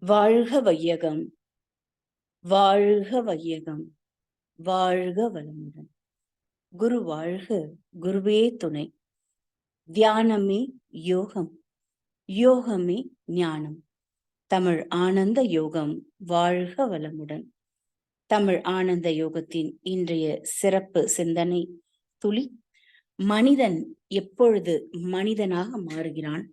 வாழ்க வையகம். வாழ்க வையகம். வாழ்க வளமுடன். குரு வாழ்க குருவே துணை. தியானமே யோகம். யோகமே ஞானம். தமிழ் ஆனந்த யோகம் வாழ்க வளமுடன். தமிழ் ஆனந்த யோகத்தின் இன்றைய சிறப்பு சிந்தனை துளி. மனிதன் எப்பொழுது மனிதனாக மாறுகிறான்?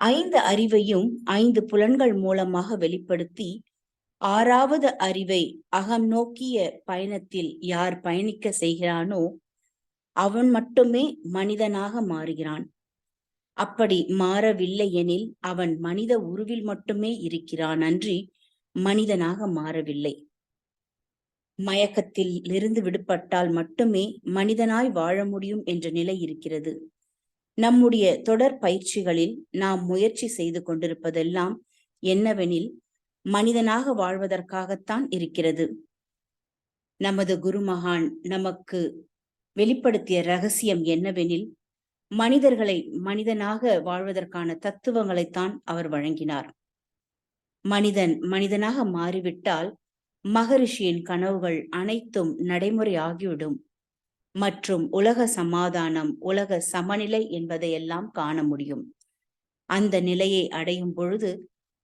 ஐந்து அறிவையும் ஐந்து புலன்கள் மூலமாக வெளிப்படுத்தி ஆறாவது அறிவை அகம் நோக்கிய பயணத்தில் யார் பயணிக்க செய்கிறானோ அவன் மட்டுமே மனிதனாக மாறுகிறான். அப்படி மாறவில்லை எனில் அவன் மனித உருவில் மட்டுமே இருக்கிறான் அன்றி மனிதனாக மாறவில்லை. மயக்கத்தில் இருந்து விடுபட்டால் மட்டுமே மனிதனாய் வாழ முடியும் என்ற நிலை இருக்கிறது. நம்முடைய தொடர் பயிற்சிகளில் நாம் முயற்சி செய்து கொண்டிருப்பதெல்லாம் என்னவெனில் மனிதனாக வாழ்வதற்காகத்தான் இருக்கிறது. நமது குருமகான் நமக்கு வெளிப்படுத்திய ரகசியம் என்னவெனில் மனிதர்களை மனிதனாக வாழ்வதற்கான தத்துவங்களைத்தான் அவர் வழங்கினார். மனிதன் மனிதனாக மாறிவிட்டால் மகரிஷியின் கனவுகள் அனைத்தும் நடைமுறை ஆகிவிடும் மற்றும் உலக சமாதானம் உலக சமநிலை என்பதையெல்லாம் காண முடியும். அந்த நிலையை அடையும் பொழுது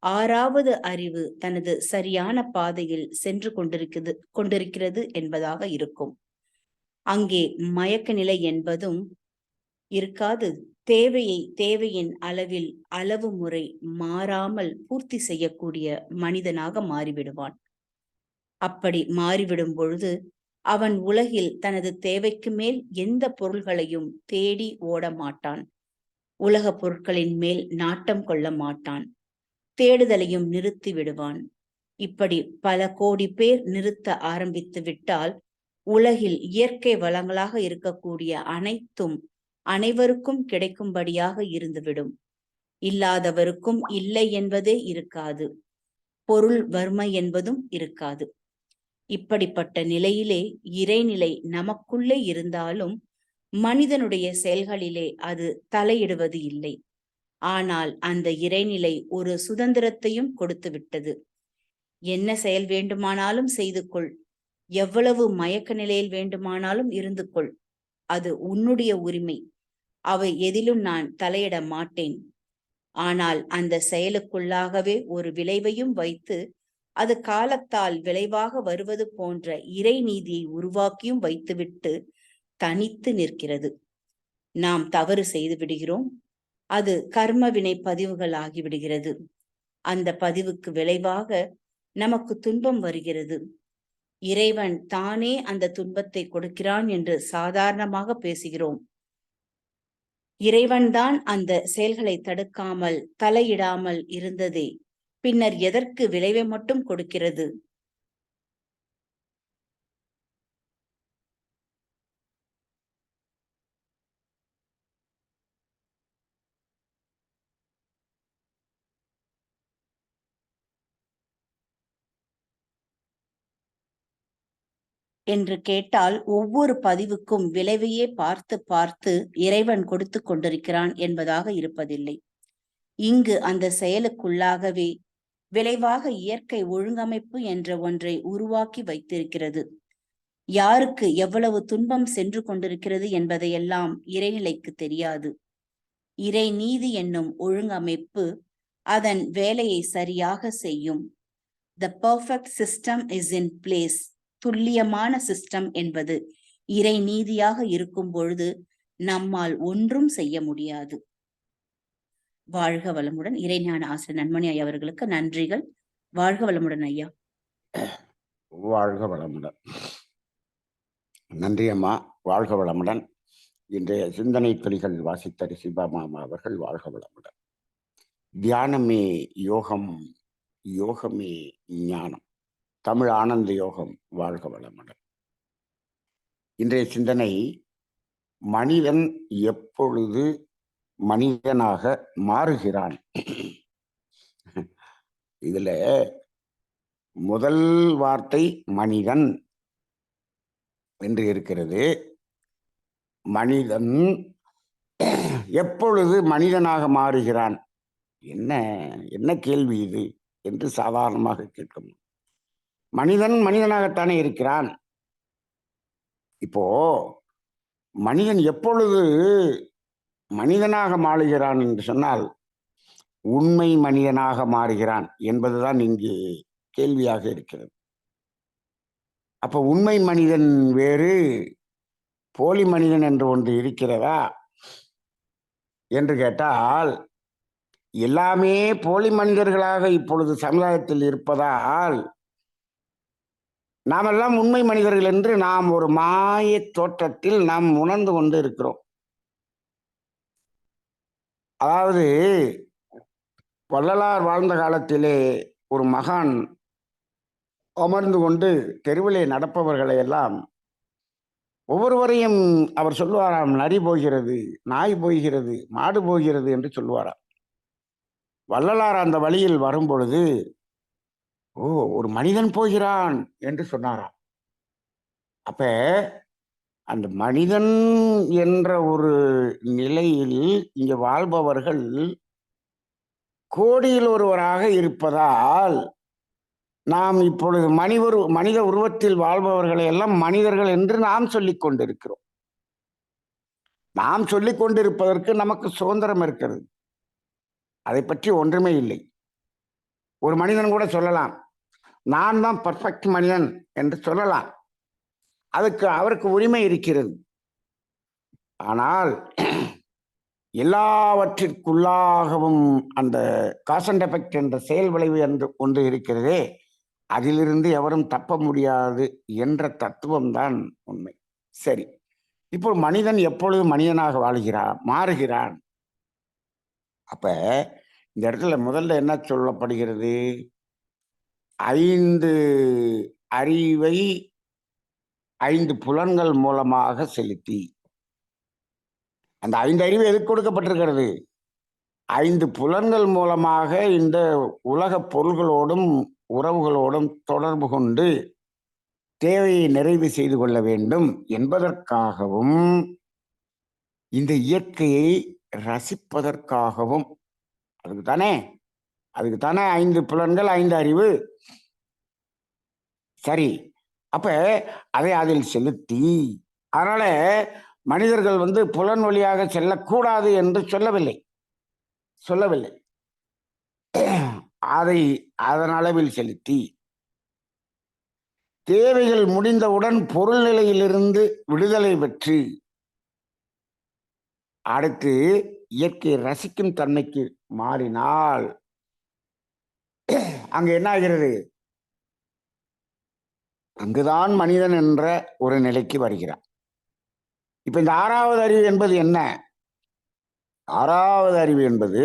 ஆறாவது அறிவு தனது சரியான பாதையில் சென்று கொண்டிருக்கிறது கொண்டிருக்கிறது என்பதாக இருக்கும். அங்கே மயக்க நிலை என்பதும் இருக்காது. தேவையை தேவையின் அளவில் அளவு முறை மாறாமல் பூர்த்தி செய்யக்கூடிய மனிதனாக மாறிவிடுவான். அப்படி மாறிவிடும் பொழுது அவன் உலகில் தனது தேவைக்கு மேல் எந்த பொருள்களையும் தேடி ஓட மாட்டான் உலக பொருட்களின் மேல் நாட்டம் கொள்ள மாட்டான். தேடுதலையும் நிறுத்தி விடுவான். இப்படி பல கோடி பேர் நிறுத்த ஆரம்பித்து விட்டால் உலகில் இயற்கை வளங்களாக இருக்கக்கூடிய அனைத்தும் அனைவருக்கும் கிடைக்கும்படியாக இருந்துவிடும். இல்லாதவருக்கும் இல்லை என்பதே இருக்காது. பொருள் வறுமை என்பதும் இருக்காது. இப்படிப்பட்ட நிலையிலே இறைநிலை நமக்குள்ளே இருந்தாலும் மனிதனுடைய செயல்களிலே அது தலையிடுவது இல்லை. ஆனால் அந்த இறைநிலை ஒரு சுதந்திரத்தையும் கொடுத்து விட்டது என்ன செயல் வேண்டுமானாலும் செய்து கொள். எவ்வளவு மயக்க நிலையில் வேண்டுமானாலும் இருந்து கொள். அது உன்னுடைய உரிமை. அவை எதிலும் நான் தலையிட மாட்டேன். ஆனால் அந்த செயலுக்குள்ளாகவே ஒரு விளைவையும் வைத்து அது காலத்தால் விளைவாக வருவது போன்ற இறை நீதியை உருவாக்கியும் வைத்துவிட்டு தனித்து நிற்கிறது. நாம் தவறு செய்து விடுகிறோம். அது கர்மவினை பதிவுகள் ஆகிவிடுகிறது அந்த பதிவுக்கு விளைவாக நமக்கு துன்பம் வருகிறது. இறைவன் தானே அந்த துன்பத்தை கொடுக்கிறான் என்று சாதாரணமாக பேசுகிறோம். இறைவன்தான் அந்த செயல்களை தடுக்காமல் தலையிடாமல் இருந்ததே பின்னர் எதற்கு விளைவை மட்டும் கொடுக்கிறது? என்று கேட்டால் ஒவ்வொரு பதிவுக்கும் விளைவையே பார்த்து பார்த்து இறைவன் கொடுத்து கொண்டிருக்கிறான் என்பதாக இருப்பதில்லை. இங்கு அந்த செயலுக்குள்ளாகவே விளைவாக இயற்கை ஒழுங்கமைப்பு என்ற ஒன்றை உருவாக்கி வைத்திருக்கிறது. யாருக்கு எவ்வளவு துன்பம் சென்று கொண்டிருக்கிறது என்பதையெல்லாம் இறைநிலைக்கு தெரியாது. இறை நீதி என்னும் ஒழுங்கமைப்பு அதன் வேலையை சரியாக செய்யும். The perfect system is in place துல்லியமான சிஸ்டம் என்பது இறை நீதியாக இருக்கும் பொழுது நம்மால் ஒன்றும் செய்ய முடியாது. வாழ்க வளமுடன். இறைஞான ஆசிரியர் நன்மணி ஐயா அவர்களுக்கு நன்றிகள். வாழ்க வளமுடன் ஐயா. வாழ்க வளமுடன். நன்றி அம்மா. வாழ்க வளமுடன். இன்றைய சிந்தனை துளிகள் வாசித்த சிவமாமா அவர்கள். வாழ்க வளமுடன். தியானமே யோகம் யோகமே ஞானம். தமிழ் ஆனந்த யோகம் வாழ்க வளமுடன். இன்றைய சிந்தனை மனிதன் எப்பொழுது மனிதனாக மாறுகிறான். இதுல முதல் வார்த்தை மனிதன் என்று இருக்கிறது. மனிதன் எப்பொழுது மனிதனாக மாறுகிறான்? என்ன என்ன கேள்வி இது என்று சாதாரணமாக கேட்கும். மனிதன் மனிதனாகத்தானே இருக்கிறான்? இப்போ மனிதன் எப்பொழுது மனிதனாக மாறுகிறான் என்று சொன்னால் உண்மை மனிதனாக மாறுகிறான் என்பதுதான் இங்கு கேள்வியாக இருக்கிறது. அப்ப உண்மை மனிதன் வேறு போலி மனிதன் என்று ஒன்று இருக்கிறதா என்று கேட்டால் எல்லாமே போலி மனிதர்களாக இப்பொழுது சமுதாயத்தில் இருப்பதால் நாமெல்லாம் உண்மை மனிதர்கள் என்று நாம் ஒரு மாய தோற்றத்தில் நாம் உணர்ந்து கொண்டு இருக்கிறோம். அதாவது வள்ளலார் வாழ்ந்த காலத்திலே ஒரு மகான் அமர்ந்து கொண்டு தெருவிலே நடப்பவர்களை எல்லாம் ஒவ்வொருவரையும் அவர் சொல்லுவாராம் நரி போகிறது நாய் போகிறது மாடு போகிறது என்று சொல்லுவாராம். வள்ளலார் அந்த வழியில் வரும் பொழுது ஓ ஒரு மனிதன் போகிறான் என்று சொன்னாராம். அப்ப அந்த மனிதன் என்ற ஒரு நிலையில் இங்க வாழ்பவர்கள் கோடியில் ஒருவராக இருப்பதால் நாம் இப்பொழுது மனிதர் மனித உருவத்தில் வாழ்பவர்களை எல்லாம் மனிதர்கள் என்று நாம் சொல்லிக் கொண்டிருக்கிறோம். நாம் சொல்லிக் கொண்டிருப்பதற்கு நமக்கு சுதந்திரம் இருக்கிறது. அதை பற்றி ஒன்றுமே இல்லை. ஒரு மனிதன் கூட சொல்லலாம். நான் தான் பர்ஃபெக்ட் மனிதன் என்று சொல்லலாம். அதுக்கு அவருக்கு உரிமை இருக்கிறது. ஆனால் எல்லாவற்றிற்குள்ளாகவும் அந்த காசன் எஃபெக்ட் என்ற செயல் விளைவு என்று ஒன்று இருக்கிறதே அதிலிருந்து எவரும் தப்ப முடியாது என்ற தத்துவம் தான் உண்மை. சரி இப்போ மனிதன் எப்பொழுது மனிதனாக வாழ்கிறான் மாறுகிறான்? அப்ப இந்த இடத்துல முதல்ல என்ன சொல்லப்படுகிறது? ஐந்து அறிவை ஐந்து புலன்கள் மூலமாக செலுத்தி. அந்த ஐந்து அறிவு எதுக்கு கொடுக்கப்பட்டிருக்கிறது? ஐந்து புலன்கள் மூலமாக இந்த உலக பொருள்களோடும் உறவுகளோடும் தொடர்பு கொண்டு தேவையை நிறைவு செய்து கொள்ள வேண்டும் என்பதற்காகவும் இந்த இயற்கையை ரசிப்பதற்காகவும். அதுக்கு தானே அதுக்கு தானே ஐந்து புலன்கள் ஐந்து அறிவு. சரி அப்ப அதை அதில் செலுத்தி. அதனால மனிதர்கள் வந்து புலன் வழியாக செல்லக்கூடாது என்று சொல்லவில்லை. சொல்லவில்லை. அதை அதன் அளவில் செலுத்தி. தேவைகள் முடிந்தவுடன் பொருள் நிலையிலிருந்து விடுதலை பெற்று அடுத்து இயற்கை ரசிக்கும் தன்மைக்கு மாறினால் அங்க என்ன ஆகிறது? அங்குதான் மனிதன் என்ற ஒரு நிலைக்கு வருகிறான். இப்ப இந்த ஆறாவது அறிவு என்பது என்ன? ஆறாவது அறிவு என்பது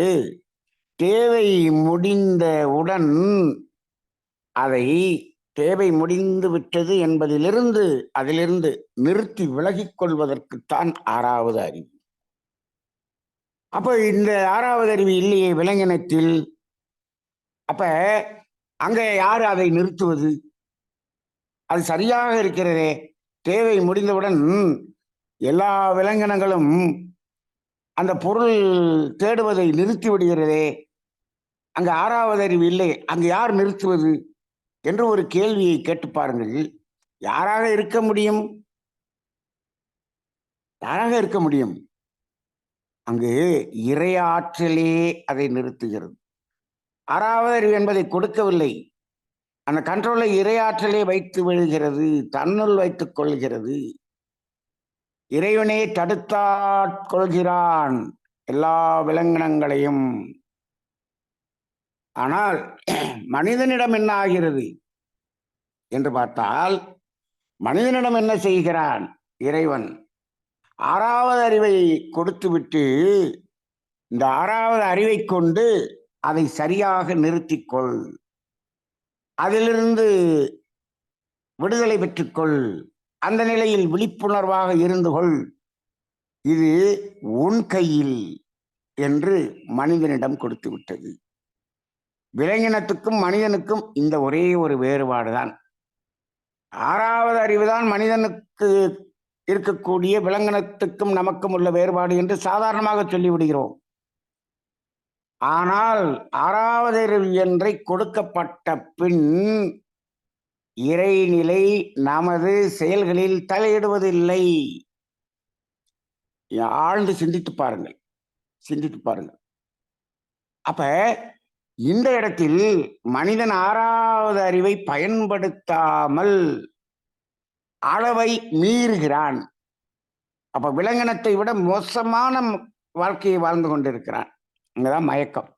தேவை முடிந்தவுடன் அதை தேவை முடிந்து விட்டது என்பதிலிருந்து அதிலிருந்து நிறுத்தி விலகிக் கொள்வதற்குத்தான் ஆறாவது அறிவு. அப்ப இந்த ஆறாவது அறிவு இல்லையே விலங்கினத்தில் அப்ப அங்க யார் அதை நிறுத்துவது? அது சரியாக இருக்கிறதே. தேவை முடிந்தவுடன் எல்லா விலங்கினங்களும் அந்த பொருள் தேடுவதை நிறுத்தி விடுகிறதே. அங்கு ஆறாவது அறிவு இல்லை. அங்கு யார் நிறுத்துவது என்று ஒரு கேள்வியை கேட்டு பாருங்கள். யாராக இருக்க முடியும்? யாராக இருக்க முடியும்? அங்கு இறையாற்றலே அதை நிறுத்துகிறது. ஆறாவது அறிவு என்பதை கொடுக்கவில்லை. அந்த கண்ட்ரோலை இரையாற்றலே வைத்து விழுகிறது தன்னுள் வைத்துக் கொள்கிறது. இறைவனே தடுத்தாட்கொள்கிறான் எல்லா விலங்கினங்களையும். ஆனால் மனிதனிடம் என்ன ஆகிறது என்று பார்த்தால் மனிதனிடம் என்ன செய்கிறான் இறைவன்? ஆறாவது அறிவை கொடுத்துவிட்டு இந்த ஆறாவது அறிவை கொண்டு அதை சரியாக நிறுத்திக்கொள் அதிலிருந்து விடுதலை பெற்றுக்கொள். அந்த நிலையில் விழிப்புணர்வாக இருந்து கொள். இது உன் கையில் என்று மனிதனிடம் கொடுத்து விட்டது. விலங்கினத்துக்கும் மனிதனுக்கும் இந்த ஒரே ஒரு வேறுபாடுதான் ஆறாவது அறிவுதான் மனிதனுக்கு இருக்கக்கூடிய விலங்கினத்துக்கும் நமக்கும் உள்ள வேறுபாடு என்று சாதாரணமாக சொல்லிவிடுகிறோம். ஆனால் ஆறாவது என்றை கொடுக்கப்பட்ட பின் இறைநிலை நமது செயல்களில் தலையிடுவதில்லை. ஆழ்ந்து சிந்தித்து பாருங்கள். சிந்தித்து பாருங்கள். அப்ப இந்த இடத்தில் மனிதன் ஆறாவது அறிவை பயன்படுத்தாமல் அளவை மீறுகிறான். அப்ப விலங்கினத்தை விட மோசமான வாழ்க்கையை வாழ்ந்து கொண்டிருக்கிறான். இங்கதான் மயக்கம்.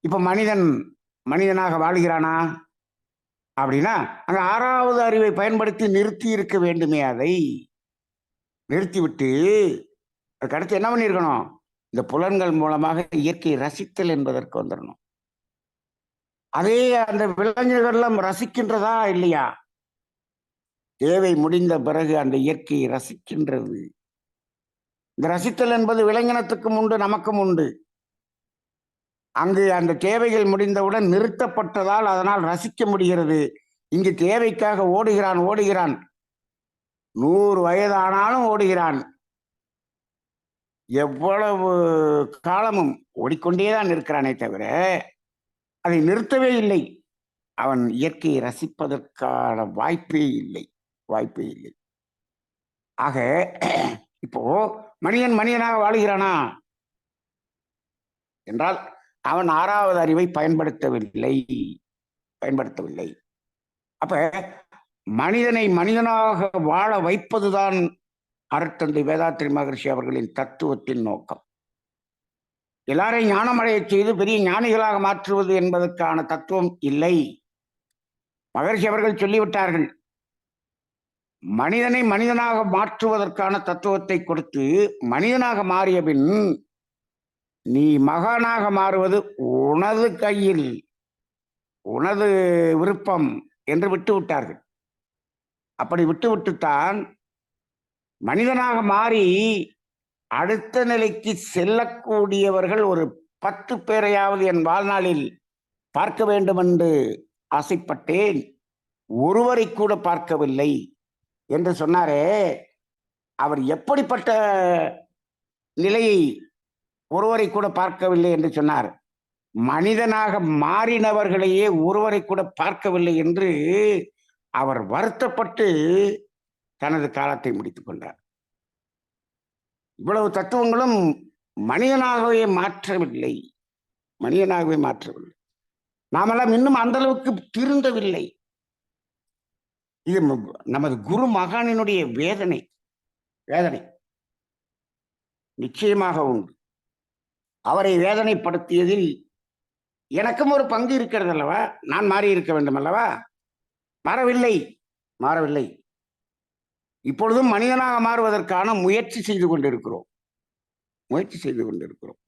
இப்ப மனிதன் மனிதனாக வாழ்கிறானா? அப்படின்னா அங்க ஆறாவது அறிவை பயன்படுத்தி நிறுத்தி இருக்க வேண்டுமே அதை. நிறுத்திவிட்டு அதுக்கு அடுத்து என்ன பண்ணியிருக்கணும்? இந்த புலன்கள் மூலமாக இயற்கையை ரசித்தல் என்பதற்கு வந்துடணும் அதே அந்த விலங்குகள்லாம் ரசிக்கின்றதா இல்லையா? தேவை முடிந்த பிறகு அந்த இயற்கையை ரசிக்கின்றது. இந்த ரசித்தல் என்பது விலங்கினத்துக்கும் உண்டு நமக்கும் உண்டு. அங்கு அந்த தேவைகள் முடிந்தவுடன் நிறுத்தப்பட்டதால் அதனால் ரசிக்க முடிகிறது. இங்கு தேவைக்காக ஓடுகிறான் ஓடுகிறான். நூறு வயதானாலும் ஓடுகிறான். எவ்வளவு காலமும் ஓடிக்கொண்டேதான் இருக்கிறானே தவிர அதை நிறுத்தவே இல்லை. அவன் இயற்கையை ரசிப்பதற்கான வாய்ப்பே இல்லை வாய்ப்பே இல்லை. ஆக இப்போ மனிதன் மனிதனாக வாழுகிறானா? என்றால் அவன் ஆறாவது அறிவை பயன்படுத்தவில்லை. பயன்படுத்தவில்லை. அப்ப மனிதனை மனிதனாக வாழ வைப்பதுதான் அருட்தந்தை வேதாத்திரி மகர்ஷி அவர்களின் தத்துவத்தின் நோக்கம். எல்லாரையும் ஞானமடையச் செய்து பெரிய ஞானிகளாக மாற்றுவது என்பதற்கான தத்துவம் இல்லை. மகர்ஷி அவர்கள் சொல்லிவிட்டார்கள் மனிதனை மனிதனாக மாற்றுவதற்கான தத்துவத்தை கொடுத்து மனிதனாக மாறிய பின் நீ மகானாக மாறுவது உனது கையில் உனது விருப்பம் என்று விட்டு விட்டார்கள். அப்படி விட்டுவிட்டுத்தான் மனிதனாக மாறி அடுத்த நிலைக்கு செல்லக்கூடியவர்கள் ஒரு பத்து பேரையாவது என் வாழ்நாளில் பார்க்க வேண்டும் என்று ஆசைப்பட்டேன். ஒருவரை கூட பார்க்கவில்லை என்று சொன்னாரே. அவர் எப்படிப்பட்ட நிலையை ஒருவரை கூட பார்க்கவில்லை என்று சொன்னார். மனிதனாக மாறினவர்களையே ஒருவரை கூட பார்க்கவில்லை என்று அவர் வருத்தப்பட்டு தனது காலத்தை முடித்துக் கொண்டார். இவ்வளவு தத்துவங்களும் மனிதனாகவே மாற்றவில்லை. மனிதனாகவே மாற்றவில்லை. நாமெல்லாம் இன்னும் அந்த அளவுக்கு திருந்தவில்லை. இது நமது குரு மகானினுடைய வேதனை. வேதனை. நிச்சயமாக உண்டு. அவரை வேதனைப்படுத்தியதில் எனக்கும் ஒரு பங்கு இருக்கிறது அல்லவா நான் மாறி இருக்க வேண்டும் அல்லவா மாறவில்லை. மாறவில்லை. இப்பொழுதும் மனிதனாக மாறுவதற்கான முயற்சி செய்து கொண்டிருக்கிறோம். முயற்சி செய்து கொண்டிருக்கிறோம்.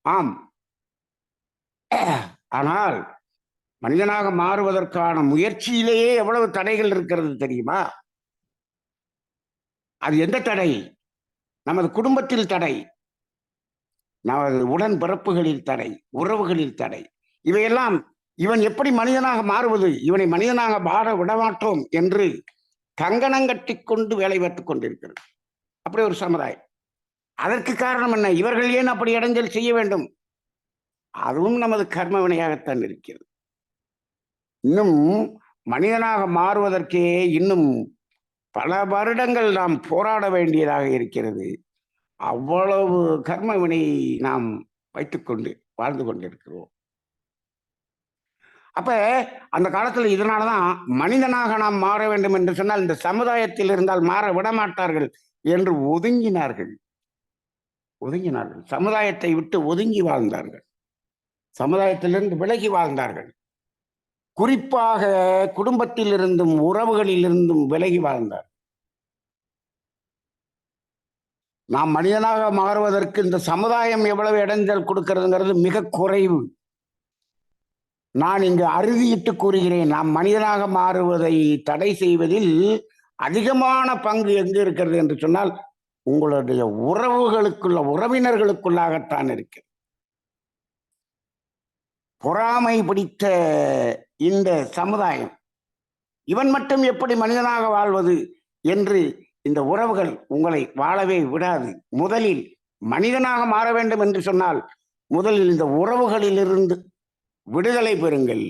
ஆம். ஆனால் மனிதனாக மாறுவதற்கான முயற்சியிலேயே எவ்வளவு தடைகள் இருக்கிறது தெரியுமா? அது எந்த தடை? நமது குடும்பத்தில் தடை. நமது உடன் பிறப்புகளில் தடை உறவுகளில் தடை. இவையெல்லாம் இவன் எப்படி மனிதனாக மாறுவது? இவனை மனிதனாக மாற விடமாட்டோம் என்று கங்கணங்கட்டி கொண்டு வேலை பார்த்து கொண்டிருக்கிறது. அப்படி ஒரு சமுதாயம். அதற்கு காரணம் என்ன? இவர்கள் ஏன் அப்படி இடைஞ்சல் செய்ய வேண்டும்? அதுவும் நமது கர்ம வினையாகத்தான் இருக்கிறது. இன்னும் மனிதனாக மாறுவதற்கே இன்னும் பல வருடங்கள் நாம் போராட வேண்டியதாக இருக்கிறது. அவ்வளவு கர்மவினை நாம் வைத்துக்கொண்டு வாழ்ந்து கொண்டிருக்கிறோம். அப்ப அந்த காலத்தில் இதனாலதான் மனிதனாக நாம் மாற வேண்டும் என்று சொன்னால் இந்த சமுதாயத்தில் இருந்தால் மாற விட மாட்டார்கள் என்று ஒதுங்கினார்கள். ஒதுங்கினார்கள். சமுதாயத்தை விட்டு ஒதுங்கி வாழ்ந்தார்கள். சமுதாயத்திலிருந்து விலகி வாழ்ந்தார்கள். குறிப்பாக குடும்பத்தில் இருந்தும் உறவுகளில் இருந்தும் விலகி வாழ்ந்தார் நாம் மனிதனாக மாறுவதற்கு இந்த சமுதாயம் எவ்வளவு இடைஞ்சல் கொடுக்கிறதுங்கிறது மிக குறைவு. நான் இங்கு அறுதியிட்டு கூறுகிறேன். நாம் மனிதனாக மாறுவதை தடை செய்வதில் அதிகமான பங்கு எங்கு இருக்கிறது என்று சொன்னால் உங்களுடைய உறவுகளுக்குள்ள உறவினர்களுக்குள்ளாகத்தான் இருக்கு பொறாமை பிடித்த இந்த சமுதாயம் இவன் மட்டும் எப்படி மனிதனாக வாழ்வது என்று இந்த உறவுகள் உங்களை வாழவே விடாது. முதலில் மனிதனாக மாற வேண்டும் என்று சொன்னால் முதலில் இந்த உறவுகளிலிருந்து விடுதலை பெறுங்கள்.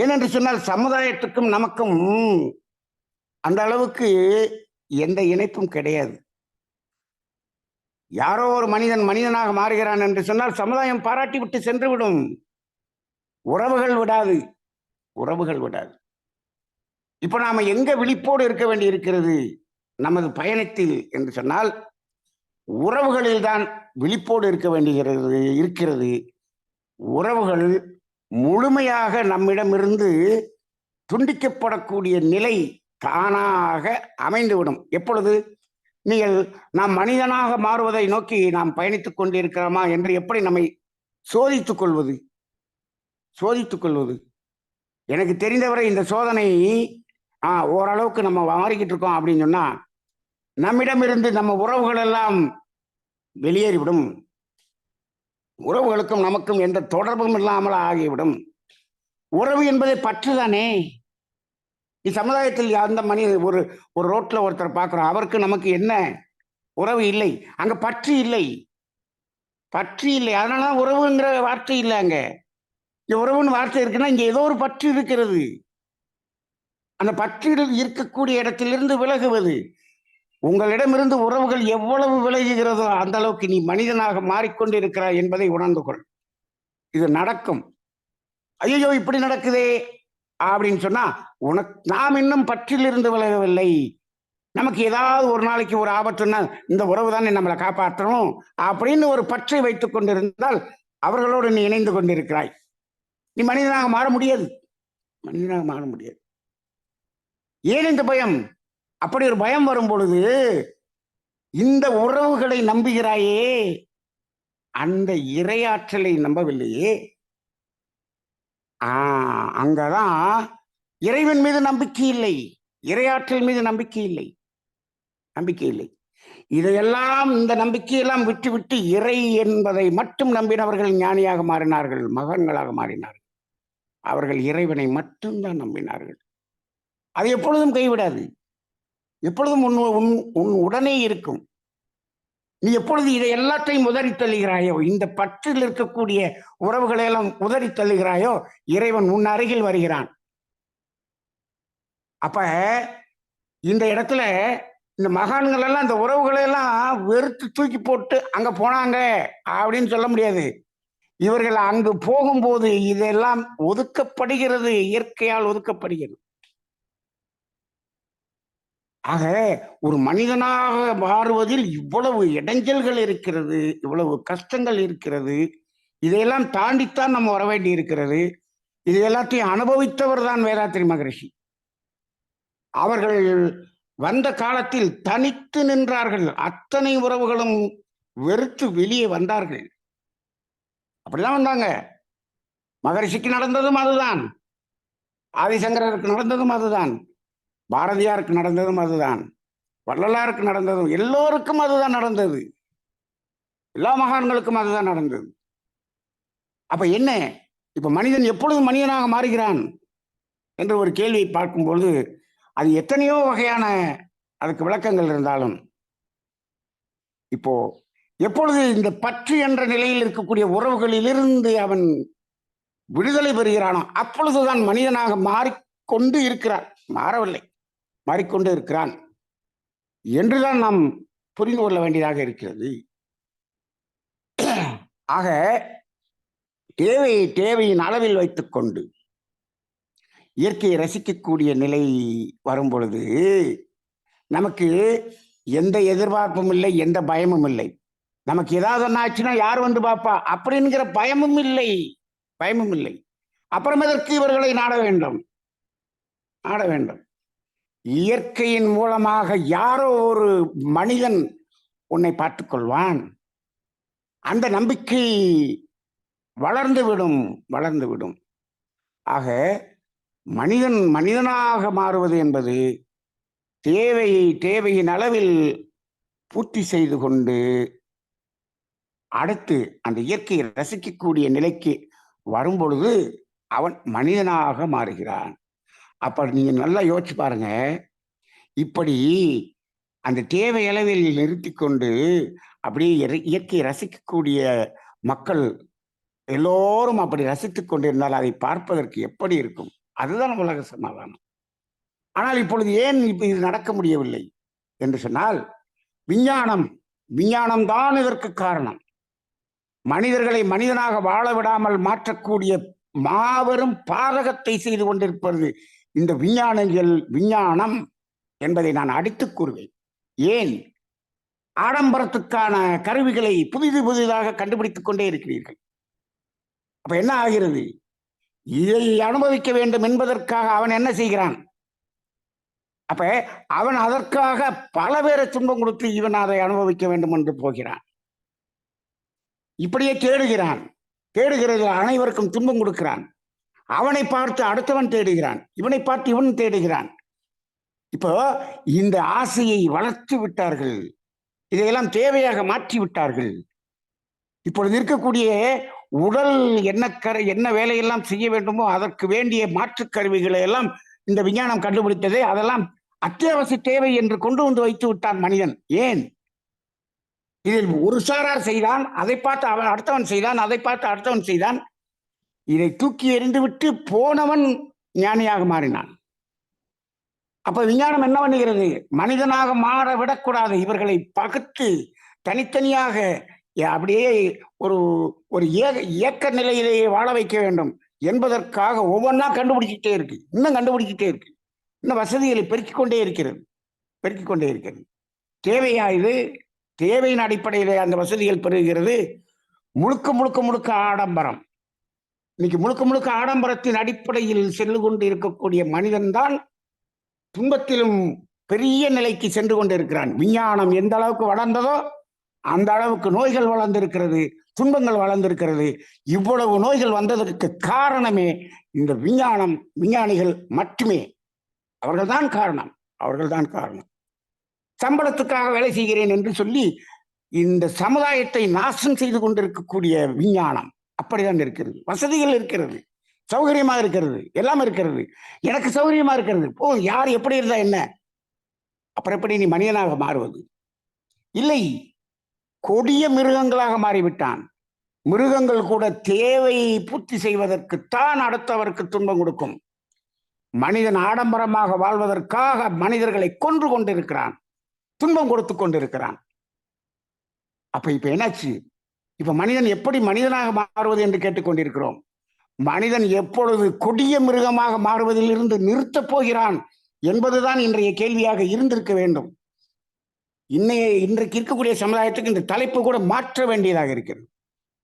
ஏனென்று சொன்னால் சமுதாயத்துக்கும் நமக்கும் அந்த அளவுக்கு எந்த இணைப்பும் கிடையாது. யாரோ ஒரு மனிதன் மனிதனாக மாறுகிறான் என்று சொன்னால் சமுதாயம் பாராட்டி விட்டு சென்று விடும். உறவுகள் விடாது. உறவுகள் விடாது. இப்ப நாம எங்க விழிப்போடு இருக்க வேண்டி இருக்கிறது நமது பயணத்தில் என்று சொன்னால் உறவுகளில் தான் விழிப்போடு இருக்க வேண்டுகிறது இருக்கிறது. உறவுகள் முழுமையாக நம்மிடமிருந்து துண்டிக்கப்படக்கூடிய நிலை தானாக அமைந்துவிடும். எப்பொழுது? நீங்கள் நாம் மனிதனாக மாறுவதை நோக்கி நாம் பயணித்துக் கொண்டிருக்கிறோமா என்று எப்படி நம்மை சோதித்துக் கொள்வது? சோதித்துக் கொள்வது. எனக்கு தெரிந்தவரை இந்த சோதனை ஆ ஓரளவுக்கு நம்ம மாறிக்கிட்டு இருக்கோம் அப்படின்னு சொன்னா நம்மிடமிருந்து நம்ம உறவுகள் எல்லாம் வெளியேறிவிடும். உறவுகளுக்கும் நமக்கும் எந்த தொடர்பும் இல்லாமல் ஆகிவிடும். உறவு என்பதை பற்றுதானே இச்சமுதாயத்தில் அந்த மனித ஒரு ஒரு ரோட்ல ஒருத்தர் பார்க்குறோம் அவருக்கு நமக்கு என்ன? உறவு இல்லை. அங்க பற்று இல்லை. பற்று இல்லை. அதனாலதான் உறவுங்கிற வார்த்தை இல்லை அங்க. இங்க உறவுன்னு வார்த்தை இருக்குன்னா இங்க ஏதோ ஒரு பற்று இருக்கிறது. அந்த பற்றில் இருக்கக்கூடிய இடத்திலிருந்து விலகுவது. உங்களிடமிருந்து உறவுகள் எவ்வளவு விலகுகிறதோ அந்த அளவுக்கு நீ மனிதனாக மாறிக்கொண்டு இருக்கிறாய் என்பதை உணர்ந்து கொள். இது நடக்கும். ஐயோ இப்படி நடக்குதே அப்படின்னு சொன்னா உனக்கு நாம் இன்னும் பற்றிலிருந்து விலகவில்லை. நமக்கு ஏதாவது ஒரு நாளைக்கு ஒரு ஆபத்துன்னா இந்த உறவு தானே நம்மளை காப்பாற்றணும் அப்படின்னு ஒரு பற்றை வைத்துக் கொண்டிருந்தால் அவர்களோடு நீ இணைந்து கொண்டிருக்கிறாய். நீ மனிதனாக மாற முடியாது. மனிதனாக மாற முடியாது. ஏன் இந்த பயம்? அப்படி ஒரு பயம் வரும் பொழுது இந்த உறவுகளை நம்புகிறாயே அந்த இரையாற்றலை நம்பவில்லையே. ஆ அங்கதான் இறைவன் மீது நம்பிக்கை இல்லை. இரையாற்றல் மீது நம்பிக்கை இல்லை. நம்பிக்கை இல்லை. இதையெல்லாம் இந்த நம்பிக்கையெல்லாம் விட்டு விட்டு இறை என்பதை மட்டும் நம்பினவர்கள் ஞானியாக மாறினார்கள் மகன்களாக மாறினார்கள். அவர்கள் இறைவனை மட்டும்தான் நம்பினார்கள். அது எப்பொழுதும் கைவிடாது. எப்பொழுதும் உன் உன் உன் உடனே இருக்கும். நீ எப்பொழுது இதை எல்லாத்தையும் உதறி தள்ளுகிறாயோ இந்த பற்றில் இருக்கக்கூடிய உறவுகளை எல்லாம் உதறி தள்ளுகிறாயோ இறைவன் உன் அருகில் வருகிறான். அப்ப இந்த இடத்துல இந்த மகான்கள் எல்லாம் இந்த உறவுகளை எல்லாம் வெறுத்து தூக்கி போட்டு அங்க போனாங்க அப்படின்னு சொல்ல முடியாது. இவர்கள் அங்கு போகும்போது இதெல்லாம் ஒதுக்கப்படுகிறது இயற்கையால் ஒதுக்கப்படுகிறது. ஆக ஒரு மனிதனாக மாறுவதில் இவ்வளவு இடைஞ்சல்கள் இருக்கிறது இவ்வளவு கஷ்டங்கள் இருக்கிறது. இதையெல்லாம் தாண்டித்தான் நம்ம வர வேண்டி இருக்கிறது. இது எல்லாத்தையும் அனுபவித்தவர் தான் வேதாத்திரி மகரிஷி. அவர்கள் வந்த காலத்தில் தனித்து நின்றார்கள். அத்தனை உறவுகளும் வெறுத்து வெளியே வந்தார்கள். அப்படிதான் வந்தாங்க. மகரிஷிக்கு நடந்ததும் அதுதான். ஆதிசங்கரருக்கு நடந்ததும் அதுதான். பாரதியாருக்கு நடந்ததும் அதுதான். வள்ளலாருக்கு நடந்ததும் எல்லோருக்கும் அதுதான் நடந்தது. எல்லா மகான்களுக்கும் அதுதான் நடந்தது. அப்ப என்ன? இப்ப மனிதன் எப்பொழுதும் மனிதனாக மாறுகிறான்? என்ற ஒரு கேள்வியை பார்க்கும்பொழுது அது எத்தனையோ வகையான அதுக்கு விளக்கங்கள் இருந்தாலும் இப்போ எப்பொழுது இந்த பற்று என்ற நிலையில் இருக்கக்கூடிய உறவுகளிலிருந்து அவன் விடுதலை பெறுகிறானோ அப்பொழுதுதான் மனிதனாக மாறிக்கொண்டு இருக்கிறான். மாறவில்லை. மாறிக்கொண்டு இருக்கிறான். என்றுதான் நாம் புரிந்து கொள்ள வேண்டியதாக இருக்கிறது. ஆக தேவையை தேவையின் அளவில் வைத்துக்கொண்டு இயற்கையை ரசிக்கக்கூடிய நிலை வரும் பொழுது நமக்கு எந்த எதிர்பார்ப்பும் இல்லை எந்த பயமும் இல்லை. நமக்கு ஏதாவது ஒன்று ஆச்சுன்னா யார் வந்து பார்ப்பா? அப்படிங்கிற பயமும் இல்லை. பயமும் இல்லை. அப்புறம் எதற்கு இவர்களை நாட வேண்டும்? நாட வேண்டும். இயற்கையின் மூலமாக யாரோ ஒரு மனிதன் உன்னை பார்த்துக்கொள்வான். அந்த நம்பிக்கை வளர்ந்து விடும் வளர்ந்து விடும். ஆக மனிதன் மனிதனாக மாறுவது என்பது தேவையை தேவையின் அளவில் பூர்த்தி செய்து கொண்டு அடுத்து அந்த இயற்கையை ரசிக்கக்கூடிய நிலைக்கு வரும்பொழுது அவன் மனிதனாக மாறுகிறான். அப்போ நீங்கள் நல்லா யோசிச்சு பாருங்க. இப்படி அந்த தேவை அளவில் நிறுத்தி கொண்டு அப்படியே இறை- இயற்கையை ரசிக்கக்கூடிய மக்கள் எல்லோரும் அப்படி ரசித்து கொண்டிருந்தால் அதை பார்ப்பதற்கு எப்படி இருக்கும்? அதுதான் உலக சமாதானம். ஆனால் இப்பொழுது ஏன் இப்போ இது நடக்க முடியவில்லை என்று சொன்னால் விஞ்ஞானம் விஞ்ஞானம் தான் இதற்கு காரணம். மனிதர்களை மனிதனாக வாழ விடாமல் மாற்றக்கூடிய மாபெரும் பாதகத்தை செய்து கொண்டிருப்பது இந்த விஞ்ஞானங்கள் விஞ்ஞானம் என்பதை நான் அடித்துக் கூறுவேன். ஏன்? ஆடம்பரத்துக்கான கருவிகளை புதிது புதிதாக கண்டுபிடித்துக் கொண்டே இருக்கிறீர்கள். அப்ப என்ன ஆகிறது? இதை அனுபவிக்க வேண்டும் என்பதற்காக அவன் என்ன செய்கிறான்? அப்ப அவன் அதற்காக பல பேரை துன்பம் கொடுத்து இவன் அதை அனுபவிக்க வேண்டும் என்று போகிறான். இப்படியே தேடுகிறான். தேடுகிறது அனைவருக்கும் துன்பம் கொடுக்கிறான். அவனை பார்த்து அடுத்தவன் தேடுகிறான். இவனை பார்த்து இவன் தேடுகிறான். இப்போ இந்த ஆசையை வளர்த்து விட்டார்கள். இதையெல்லாம் தேவையாக மாற்றி விட்டார்கள். இப்பொழுது இருக்கக்கூடிய உடல் என்ன கரு என்ன வேலையெல்லாம் செய்ய வேண்டுமோ அதற்கு வேண்டிய மாற்றுக் கருவிகளை எல்லாம் இந்த விஞ்ஞானம் கண்டுபிடித்ததே. அதெல்லாம் அத்தியாவசிய தேவை என்று கொண்டு வந்து வைத்து விட்டான் மனிதன். ஏன்? இதில் ஒரு சாரார் செய்தான் அதை பார்த்து அவன் அடுத்தவன் செய்தான் அதை பார்த்து அடுத்தவன் செய்தான். இதை தூக்கி எறிந்து விட்டு போனவன் ஞானியாக மாறினான். அப்ப விஞ்ஞானம் என்ன பண்ணுகிறது? மனிதனாக மாற விடக்கூடாது. இவர்களை பகுத்து தனித்தனியாக அப்படியே ஒரு ஒரு ஏக- இயக்க நிலையிலேயே வாழ வைக்க வேண்டும் என்பதற்காக ஒவ்வொன்றா கண்டுபிடிச்சிட்டே இருக்கு. இன்னும் கண்டுபிடிச்சிட்டே இருக்கு. இன்னும் வசதிகளை பெருக்கிக் கொண்டே இருக்கிறது. பெருக்கிக் கொண்டே இருக்கிறது. தேவையா இது? தேவையின் அடிப்படையிலே அந்த வசதிகள் பெறுகிறது. முழுக்க முழுக்க முழுக்க ஆடம்பரம். இன்னைக்கு முழுக்க முழுக்க ஆடம்பரத்தின் அடிப்படையில் சென்று கொண்டு இருக்கக்கூடிய மனிதன்தான் துன்பத்திலும் பெரிய நிலைக்கு சென்று கொண்டிருக்கிறான். விஞ்ஞானம் எந்த அளவுக்கு வளர்ந்ததோ அந்த அளவுக்கு நோய்கள் வளர்ந்திருக்கிறது துன்பங்கள் வளர்ந்திருக்கிறது. இவ்வளவு நோய்கள் வந்ததற்கு காரணமே இந்த விஞ்ஞானம் விஞ்ஞானிகள் மட்டுமே. அவர்கள்தான் காரணம் அவர்கள்தான் காரணம். சம்பளத்துக்காக வேலை செய்கிறேன் என்று சொல்லி இந்த சமுதாயத்தை நாசம் செய்து கொண்டிருக்கக்கூடிய விஞ்ஞானம் அப்படிதான் இருக்கிறது. வசதிகள் இருக்கிறது. சௌகரியமா இருக்கிறது. எல்லாம் இருக்கிறது. எனக்கு சௌகரியமா இருக்கிறது. ஓ யார் எப்படி இருந்தா என்ன? அப்புறம் எப்படி நீ மனிதனாக மாறுவது? இல்லை. கொடிய மிருகங்களாக மாறிவிட்டான். மிருகங்கள் கூட தேவையை பூர்த்தி செய்வதற்குத்தான் அடுத்தவருக்கு துன்பம் கொடுக்கும். மனிதன் ஆடம்பரமாக வாழ்வதற்காக மனிதர்களை கொன்று கொண்டிருக்கிறான். துன்பம் கொடுத்து கொண்டிருக்கிறான். அப்ப இப்ப என்னாச்சு? இப்ப மனிதன் எப்படி மனிதனாக மாறுவது என்று கேட்டுக்கொண்டிருக்கிறோம். மனிதன் எப்பொழுது கொடிய மிருகமாக மாறுவதிலிருந்து நிறுத்தப் போகிறான் என்பதுதான் இன்றைய கேள்வியாக இருந்திருக்க வேண்டும். இன்னைய இன்றைக்கு இருக்கக்கூடிய சமுதாயத்துக்கு இந்த தலைப்பு கூட மாற்ற வேண்டியதாக இருக்கிறது.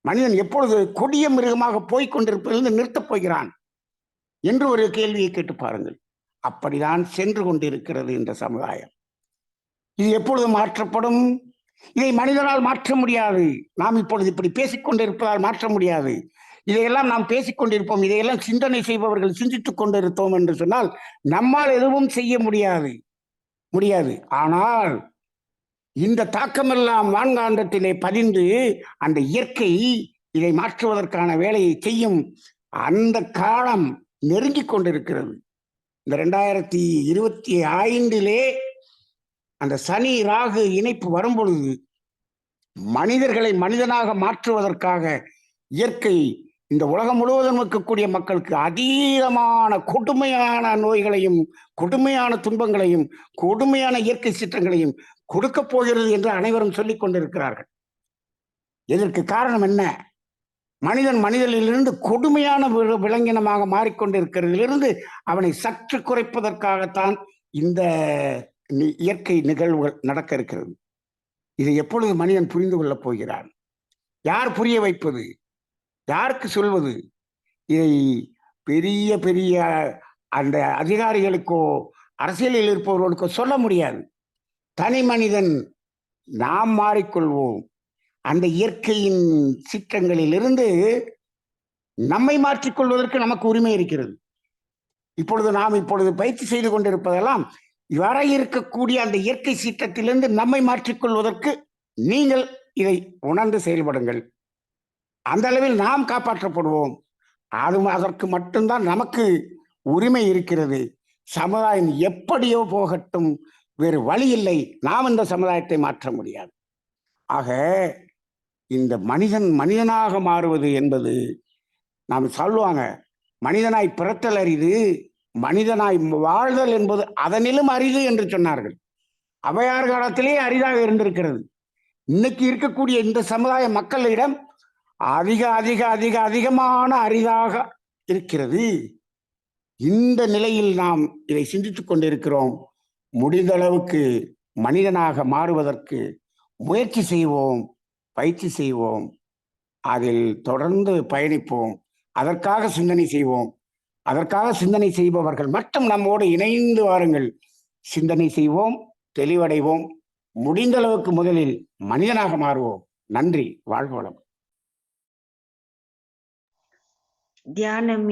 மனிதன் எப்பொழுது கொடிய மிருகமாக போய்கொண்டிருப்பதிலிருந்து நிறுத்தப் போகிறான் என்று ஒரு கேள்வியை கேட்டு பாருங்கள். அப்படிதான் சென்று கொண்டிருக்கிறது இந்த சமுதாயம். இது எப்பொழுது மாற்றப்படும்? இதை மனிதனால் மாற்ற முடியாது. நாம் இப்பொழுது இப்படி பேசிக் கொண்டிருப்பதால் மாற்ற முடியாது. இதையெல்லாம் நாம் பேசிக் கொண்டிருப்போம் இதையெல்லாம் சிந்தனை செய்பவர்கள் சிந்தித்துக் கொண்டிருத்தோம் என்று சொன்னால் நம்மால் எதுவும் செய்ய முடியாது. முடியாது. ஆனால் இந்த தாக்கமெல்லாம் வான்காந்தத்திலே பதிந்து அந்த இயற்கை இதை மாற்றுவதற்கான வேலையை செய்யும் அந்த காலம் நெருங்கிக் கொண்டிருக்கிறது. இந்த ரெண்டாயிரத்தி இருபத்தி ஐந்திலே அந்த சனி ராகு இணைப்பு வரும் பொழுது மனிதர்களை மனிதனாக மாற்றுவதற்காக இயற்கை இந்த உலகம் முழுவதும் இருக்கக்கூடிய மக்களுக்கு அதீதமான கொடுமையான நோய்களையும் கொடுமையான துன்பங்களையும் கொடுமையான இயற்கை சீற்றங்களையும் கொடுக்க போகிறது என்று அனைவரும் சொல்லிக் கொண்டிருக்கிறார்கள். இதற்கு காரணம் என்ன? மனிதன் மனிதனிலிருந்து கொடுமையான வி- விலங்கினமாக மாறிக்கொண்டிருக்கிறதிலிருந்து அவனை சற்று குறைப்பதற்காகத்தான் இந்த இயற்கை நிகழ்வுகள் நடக்க இருக்கிறது. இதை எப்பொழுது மனிதன் புரிந்து கொள்ளப் போகிறான்? யார் புரிய வைப்பது? யாருக்கு சொல்வது? இதை பெரிய பெரிய அந்த அதிகாரிகளுக்கோ அரசியலில் இருப்பவர்களுக்கோ சொல்ல முடியாது. தனி மனிதன் நாம் மாறிக்கொள்வோம். அந்த இயற்கையின் சீற்றங்களிலிருந்து நம்மை மாற்றிக்கொள்வதற்கு நமக்கு உரிமை இருக்கிறது. இப்பொழுது நாம் இப்பொழுது பயிற்சி செய்து கொண்டிருப்பதெல்லாம் வர இருக்கக்கூடிய அந்த இயற்கை சீற்றத்திலிருந்து நம்மை மாற்றிக்கொள்வதற்கு நீங்கள் இதை உணர்ந்து செயல்படுங்கள். அந்த அளவில் நாம் காப்பாற்றப்படுவோம். அது அதற்கு மட்டும்தான் நமக்கு உரிமை இருக்கிறது. சமுதாயம் எப்படியோ போகட்டும் வேறு வழி இல்லை. நாம் இந்த சமுதாயத்தை மாற்ற முடியாது. ஆக இந்த மனிதன் மனிதனாக மாறுவது என்பது நாம் சொல்லுவாங்க மனிதனாய் பிறத்தல் அரிது. மனிதனாய் வாழ்தல் என்பது அதனிலும் அரிது என்று சொன்னார்கள். அவையார் காலத்திலே அரிதாக இருந்திருக்கிறது. இன்னைக்கு இருக்கக்கூடிய இந்த சமுதாய மக்களிடம் அதிக அதிக அதிக அதிகமான அரிதாக இருக்கிறது. இந்த நிலையில் நாம் இதை சிந்தித்துக் கொண்டிருக்கிறோம். முடிந்த அளவுக்கு மனிதனாக மாறுவதற்கு முயற்சி செய்வோம் பயிற்சி செய்வோம். அதில் தொடர்ந்து பயணிப்போம். அதற்காக சிந்தனை செய்வோம். அதற்காக சிந்தனை செய்பவர்கள் மட்டும் நம்மோடு இணைந்து வாருங்கள். சிந்தனை செய்வோம் தெளிவடைவோம். முடிந்த அளவுக்கு முதலில் மனிதனாக மாறுவோம். நன்றி வாழ்க வளம் தியானம்